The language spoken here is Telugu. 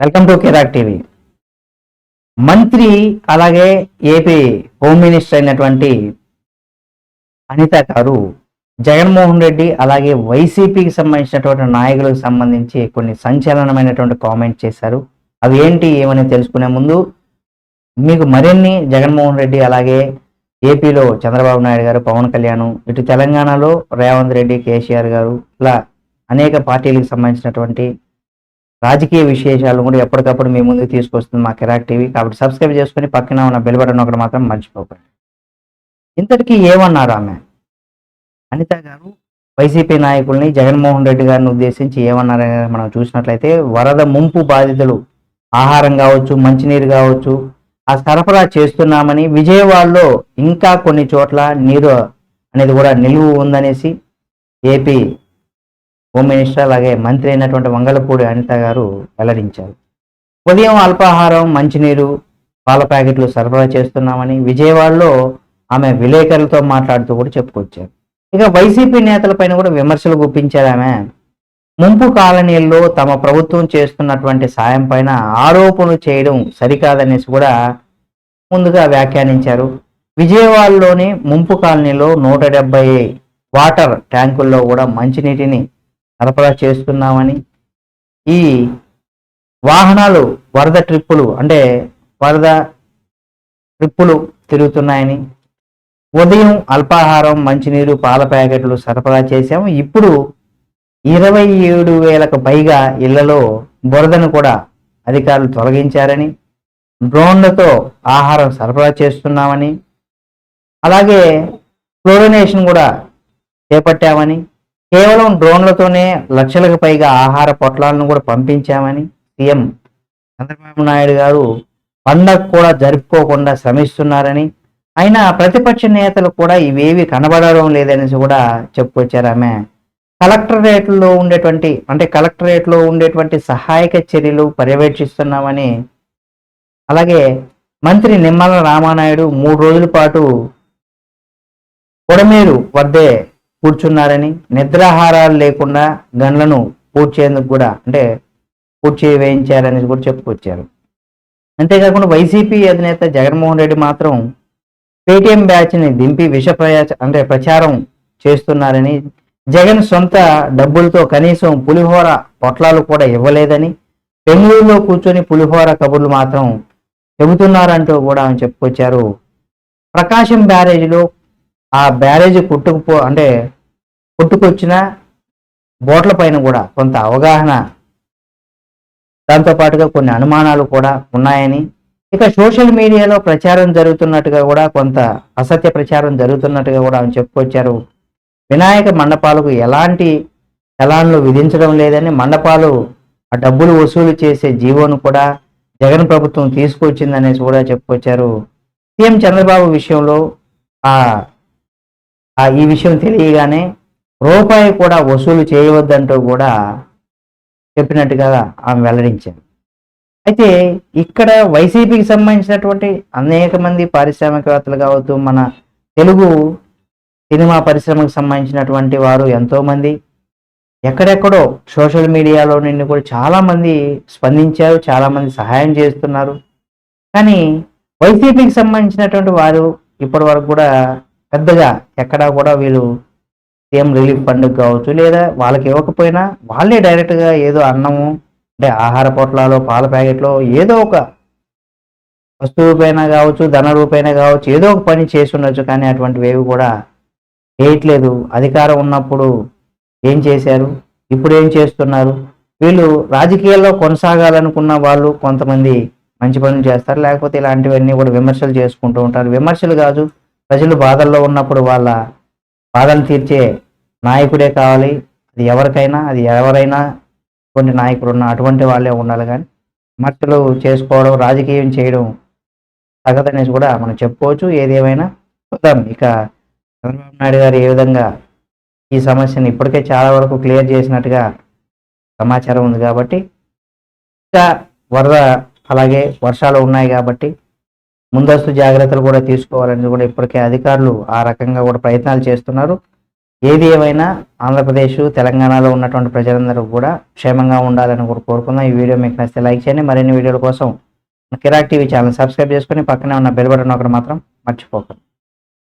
Welcome to Kirik TV. మంత్రి అలాగే ఏపీ హోమ్ మినిస్టర్ అయినటువంటి అనిత గారు జగన్మోహన్ రెడ్డి అలాగే వైసీపీకి సంబంధించినటువంటి నాయకులకు సంబంధించి కొన్ని సంచలనమైనటువంటి కామెంట్ చేశారు. అవి ఏంటి ఏమని తెలుసుకునే ముందు మీకు మరిన్ని జగన్మోహన్ రెడ్డి అలాగే ఏపీలో చంద్రబాబు నాయుడు గారు పవన్ కళ్యాణ్ ఇటు తెలంగాణలో రేవంత్ రెడ్డి కేసీఆర్ గారు ఇలా అనేక పార్టీలకు సంబంధించినటువంటి రాజకీయ విశేషాలు కూడా ఎప్పటికప్పుడు మీ ముందుకు తీసుకొస్తుంది మా కిరాక్ టీవీ. కాబట్టి సబ్స్క్రైబ్ చేసుకుని పక్కన ఉన్న బెల్ బటన్ ఒకటి మాత్రం మర్చిపోకండి. ఇంతటికీ ఏమన్నారు ఆమె? అనిత గారు వైసీపీ నాయకుల్ని జగన్మోహన్ రెడ్డి గారిని ఉద్దేశించి ఏమన్నారని మనం చూసినట్లయితే వరద ముంపు బాధితులు ఆహారం కావచ్చు మంచినీరు కావచ్చు ఆ సరఫరా చేస్తున్నామని విజయవాడలో ఇంకా కొన్ని చోట్ల నీరు అనేది కూడా నిలువ ఉందనేసి ఏపీ హోమ్ మినిస్టర్ అలాగే మంత్రి అయినటువంటి వంగలపూడి అనిత గారు వెల్లడించారు. ఉదయం అల్పాహారం మంచినీరు పాల ప్యాకెట్లు సరఫరా చేస్తున్నామని విజయవాడలో ఆమె విలేకరులతో మాట్లాడుతూ కూడా చెప్పుకొచ్చారు. ఇక వైసీపీ నేతలపైన కూడా విమర్శలు గుప్పించారు ఆమె. ముంపు కాలనీల్లో తమ ప్రభుత్వం చేస్తున్నటువంటి సాయం పైన ఆరోపణలు చేయడం సరికాదనేసి కూడా ముందుగా వ్యాఖ్యానించారు. విజయవాడలోని ముంపు కాలనీలో నూట డెబ్బై వాటర్ ట్యాంకుల్లో కూడా మంచినీటిని సరఫరా చేస్తున్నామని. ఈ వాహనాలు వరద ట్రిప్పులు అంటే వరద ట్రిప్పులు తిరుగుతున్నాయని. ఉదయం అల్పాహారం మంచినీరు పాల ప్యాకెట్లు సరఫరా చేశాము. ఇప్పుడు ఇరవై ఏడు వేలకు పైగా ఇళ్ళలో బురదను కూడా అధికారులు తొలగించారని డ్రోన్లతో ఆహారం సరఫరా చేస్తున్నామని అలాగే క్లోరినేషన్ కూడా చేపట్టామని కేవలం డ్రోన్లతోనే లక్షలకు పైగా ఆహార పొట్లాలను కూడా పంపించామని సీఎం చంద్రబాబు నాయుడు గారు పండగ కూడా జరుపుకోకుండా శ్రమిస్తున్నారని అయినా ప్రతిపక్ష నేతలు కూడా ఇవేవి కనబడడం లేదనేసి కూడా చెప్పుకొచ్చారు ఆమె. కలెక్టరేట్లో ఉండేటువంటి అంటే కలెక్టరేట్లో ఉండేటువంటి సహాయక చర్యలు పర్యవేక్షిస్తున్నామని అలాగే మంత్రి నిమ్మల రామానాయుడు మూడు రోజుల పాటు కొడమేరు వద్దే కూర్చున్నారని నిద్రాహారాలు లేకుండా గన్లను పూడ్చేందుకు కూడా అంటే పూడ్చి వేయించారని కూడా చెప్పుకొచ్చారు. అంతేకాకుండా వైసీపీ అధినేత జగన్మోహన్ రెడ్డి మాత్రం పేటీఎం బ్యాచ్ని దింపి విష అంటే ప్రచారం చేస్తున్నారని జగన్ సొంత డబ్బులతో కనీసం పులిహోర పొట్లాలు కూడా ఇవ్వలేదని బెంగళూరులో కూర్చొని పులిహోర కబుర్లు మాత్రం చెబుతున్నారంటూ కూడా ఆమె చెప్పుకొచ్చారు. ప్రకాశం బ్యారేజ్లో ఆ బ్యారేజ్ కుట్టుకుపో అంటే పుట్టుకొచ్చిన బోట్ల పైన కూడా కొంత అవగాహన దాంతో పాటుగా కొన్ని అనుమానాలు కూడా ఉన్నాయని. ఇక సోషల్ మీడియాలో ప్రచారం జరుగుతున్నట్టుగా కూడా కొంత అసత్య ప్రచారం జరుగుతున్నట్టుగా కూడా ఆమె చెప్పుకొచ్చారు. వినాయక మండపాలకు ఎలాంటి చలాన్లు విధించడం లేదని మండపాలు ఆ డబ్బులు వసూలు చేసే జీవోను కూడా జగన్ ప్రభుత్వం తీసుకొచ్చిందనేసి కూడా చెప్పుకొచ్చారు. సీఎం చంద్రబాబు విషయంలో ఆ ఈ విషయం తెలియగానే రూపాయి కూడా వసూలు చేయవద్దంటూ కూడా చెప్పినట్టుగా ఆమె వెల్లడించారు అయితే ఇక్కడ వైసీపీకి సంబంధించినటువంటి అనేక మంది పారిశ్రామికవేత్తలు కావచ్చు మన తెలుగు సినిమా పరిశ్రమకు సంబంధించినటువంటి వారు ఎంతోమంది ఎక్కడెక్కడో సోషల్ మీడియాలో నుండి కూడా చాలామంది స్పందించారు చాలామంది సహాయం చేస్తున్నారు. కానీ వైసీపీకి సంబంధించినటువంటి వారు ఇప్పటి వరకు కూడా పెద్దగా ఎక్కడా కూడా వీళ్ళు సీఎం రిలీఫ్ ఫండ్ కావచ్చు లేదా వాళ్ళకి ఇవ్వకపోయినా వాళ్ళే డైరెక్ట్గా ఏదో అన్నము అంటే ఆహార పొట్లాలో పాల ప్యాకెట్లో ఏదో ఒక వస్తువు రూపైనా కావచ్చు ధన రూపైనా కావచ్చు ఏదో ఒక పని చేసి ఉండొచ్చు కానీ అటువంటివి ఏవి కూడా చేయట్లేదు అధికారం ఉన్నప్పుడు ఏం చేశారు? ఇప్పుడు ఏం చేస్తున్నారు? వీళ్ళు రాజకీయాల్లో కొనసాగాలనుకున్న వాళ్ళు కొంతమంది మంచి పనులు చేస్తారు లేకపోతే ఇలాంటివన్నీ కూడా విమర్శలు చేసుకుంటూ ఉంటారు. విమర్శలు కాదు ప్రజలు బాధల్లో ఉన్నప్పుడు వాళ్ళ బాధలు తీర్చే నాయకుడే కావాలి. అది ఎవరికైనా అది ఎవరైనా కొన్ని నాయకులు ఉన్న అటువంటి వాళ్ళే ఉండాలి కానీ మట్టలు చేసుకోవడం రాజకీయం చేయడం తగదనేసి కూడా మనం చెప్పుకోవచ్చు. ఏదేమైనా చూద్దాం. ఇక చంద్రబాబు నాయుడు గారు ఏ విధంగా ఈ సమస్యను ఇప్పటికే చాలా వరకు క్లియర్ చేసినట్టుగా సమాచారం ఉంది కాబట్టి ఇంకా వరద అలాగే వర్షాలు ఉన్నాయి కాబట్టి ముందస్తు జాగ్రత్తలు కూడా తీసుకోవాలని కూడా ఇప్పటికే అధికారులు ఆ రకంగా కూడా ప్రయత్నాలు చేస్తున్నారు. ఏది ఏమైనా ఆంధ్రప్రదేశ్ తెలంగాణలో ఉన్నటువంటి ప్రజలందరూ కూడా క్షేమంగా ఉండాలని కూడా కోరుకుందాం. ఈ వీడియో మీకు నచ్చితే లైక్ చేయండి. మరిన్ని వీడియోల కోసం కిరాక్ టీవీ ఛానల్ సబ్స్క్రైబ్ చేసుకొని పక్కనే ఉన్న బెల్ బటన్ ఒకటి మాత్రం మర్చిపోకండి.